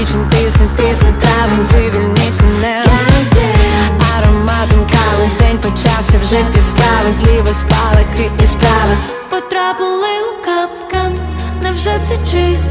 січень тисне, тисне травень, вивільніть мене Ароматом кави день почався вже півскави, зліва спалахи і справи. Потрапили у капкан, невже це чийсь